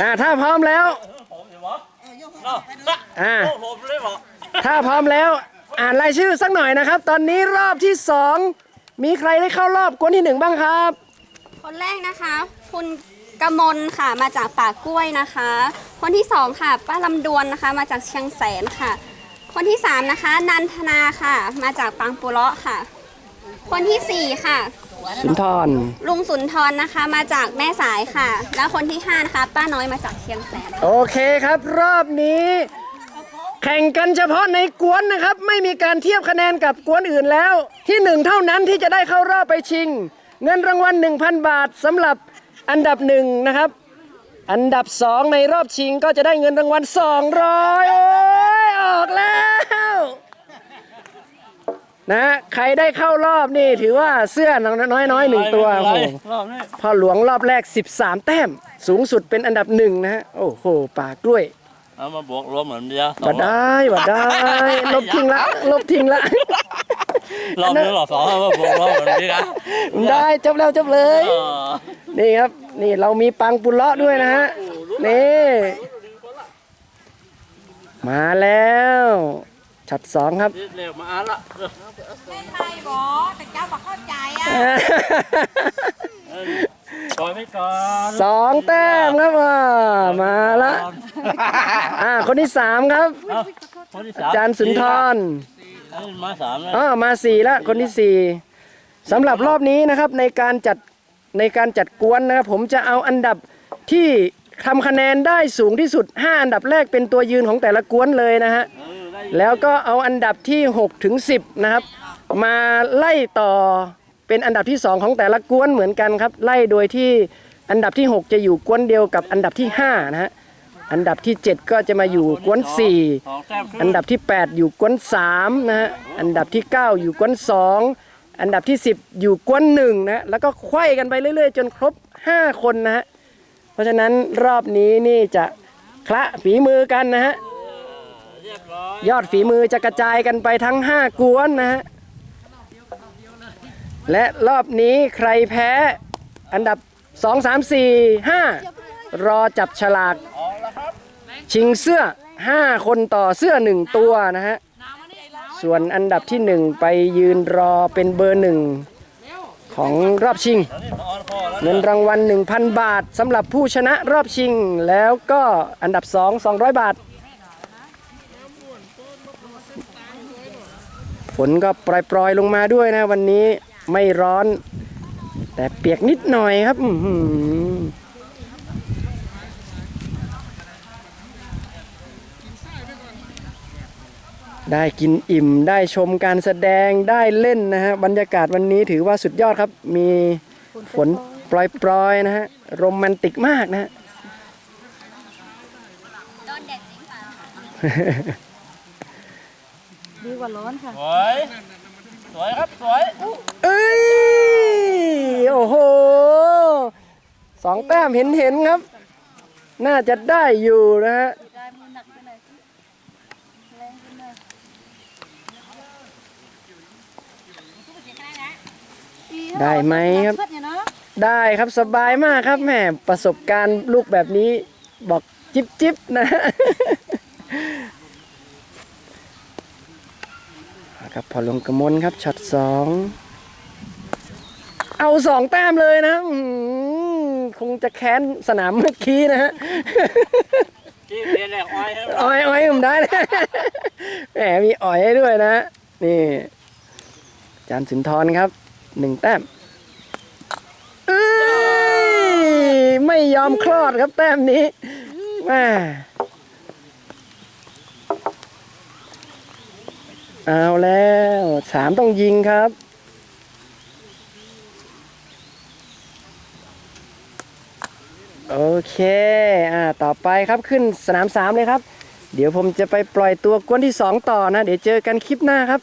อ่าถ้าพร้อมแล้ว ผมเห็นบ่เนาะอ่า โอ้ผมเลยบ่ถ้าพร้อมแล้ว อ่านรายชื่อสักหน่อยนะครับ ตอนนี้รอบที่สองมีใครได้เข้ารอบกวนที่หนึ่งบ้างครับ คนแรกนะคะ คุณกมลค่ะมาจากป่ากล้วยนะคะ คนที่สองค่ะป้าลำดวนนะคะ มาจากเชียงแสนค่ะ คนที่สามนะคะ นันทนาค่ะ มาจากปางปุระค่ะ คนที่สี่ค่ะ สุนทร ลุงสุนทรนะคะ มาจากแม่สายค่ะ แล้วคนที่ห้านะคะป้าน้อยมาจากเชียงแสนโอเคครับรอบนี้ แข่งกันเฉพาะในกวนนะครับ ไม่มีการเทียบคะแนนกับกวนอื่นแล้ว ที่หนึ่งเท่านั้นที่จะได้เข้ารอบไปชิง เงินรางวัล1,000 บาทสำหรับอันดับหนึ่งนะครับ อันดับสองในรอบชิงก็จะได้เงินรางวัล200โอ้ยออกแล้ว นะใครได้เข้ารอบนี่ถือว่าเสื้อน้อยๆน้อยๆหนึ่งตัวโอ้โหรอบนี้พ่อหลวงรอบแรก 13 แต้ม สูงสุดเป็นอันดับหนึ่งนะฮะโอ้โหป่ากล้วยเอามาบวกรวมเหมือนเดียวบัดได้บัดได้ลบทิ้งละลบทิ้งละรอบนี้รอบสองเอามาบวกรวมเหมือนเดียวได้จบแล้วจบเลยเออนี่ครับนี่เรามีปังปุเลาะด้วยนะฮะนี่มาแล้ว ชัดสองครับ เร็วมาอ่านละเป็นไทยบอแต่เจ้าบอกเข้าใจอะเออปล่อยไว้ก่อนสองแต้มครับอ่ามาละอ่าคนที่สามครับเอาคนที่สามอาจารย์สุนทรเอ้ยมาสามแล้วอ่ามาสี่แล้วคนที่สี่สำหรับรอบนี้นะครับในการจัดในการจัดกวนนะครับผมจะเอาอันดับที่ทำคะแนนได้สูงที่สุด 5 อันดับแรกเป็นตัวยืนของแต่ละกวนเลยนะฮะเออได้ แล้วก็เอาอันดับที่6ถึง10นะครับ มาไล่ต่อเป็นอันดับที่ 2 ของแต่ละกวนเหมือนกันครับ ไล่โดยที่อันดับที่ 6 จะอยู่กวนเดียวกับอันดับที่5นะฮะอันดับที่ 7 ก็จะมาอยู่กวน4สองแต้มครึ่งอันดับที่ 8 อยู่กวน3นะฮะอันดับที่ 9 อยู่กวน 2 อันดับที่ 10 อยู่กวน1นะฮะแล้วก็ไขว้กันไปเรื่อยๆ จนครบ 5 คนนะฮะเพราะฉะนั้นรอบนี้นี่จะคละฝีมือกันนะฮะ ยบร้อยยอดฝีมือจะกระจายกันไปทั้ง 5 กวนนะฮะ และรอบนี้ใครแพ้ อันดับ 2 3 4 5 รอจับฉลากชิงเสื้อ 5 คนต่อเสื้อ 1 ตัวนะฮะ ส่วนอันดับที่ 1 ไปยืนรอเป็นเบอร์หนึ่งของรอบชิงตอนนี้มาออนพ่อแล้วเงินรางวัล 1,000 บาทสำหรับผู้ชนะรอบชิง แล้วก็อันดับ 2 200 บาท นก็ปล่อยๆลงมาด้วยนะ วันนี้ไม่ร้อน แต่เปียกนิดหน่อยครับอื้อหือได้กินอิ่มได้ชมการแสดงได้เล่นนะฮะบรรยากาศวันนี้ถือว่าสุดยอดครับ มีฝนปล่อยๆนะฮะโรแมนติกมากนะฮะโดนแดดจริงเปล่าดีกว่าร้อนค่ะ สวย สวยครับ สวยเอ้ย โอ้โห สองแต้มเห็นเห็นๆครับ น่าจะได้อยู่นะฮะ ได้มือหนักไปหน่อยสิแรงไปหน่อยได้ไหมครับ เพื่อนเนี่ยเนาะได้ครับสบายมากครับแหมประสบการณ์ลูกแบบนี้ บอกจิบจิบๆนะฮะ ครับพอลงกระมนครับช็อตสองเอาสองแต้มเลยนะอื้อหือคงจะแค้นสนามเมื่อกี้นะฮะที่เรียนแหลกอ้อยให้อ้อยอ้อยผมได้นะแหมมีอ้อยให้ด้วยนะ นี่อาจานสุนทรครับหนึ่งแต้มเอ้ยไม่ยอมคลอดครับแต้มนี้แม่ เอาแล้วสามต้องยิงครับ โอเค อ่า ต่อไปครับขึ้นสนามสามเลยครับ เดี๋ยวผมจะไปปล่อยตัวกวนที่สองต่อนะ เดี๋ยวเจอกันคลิปหน้าครับ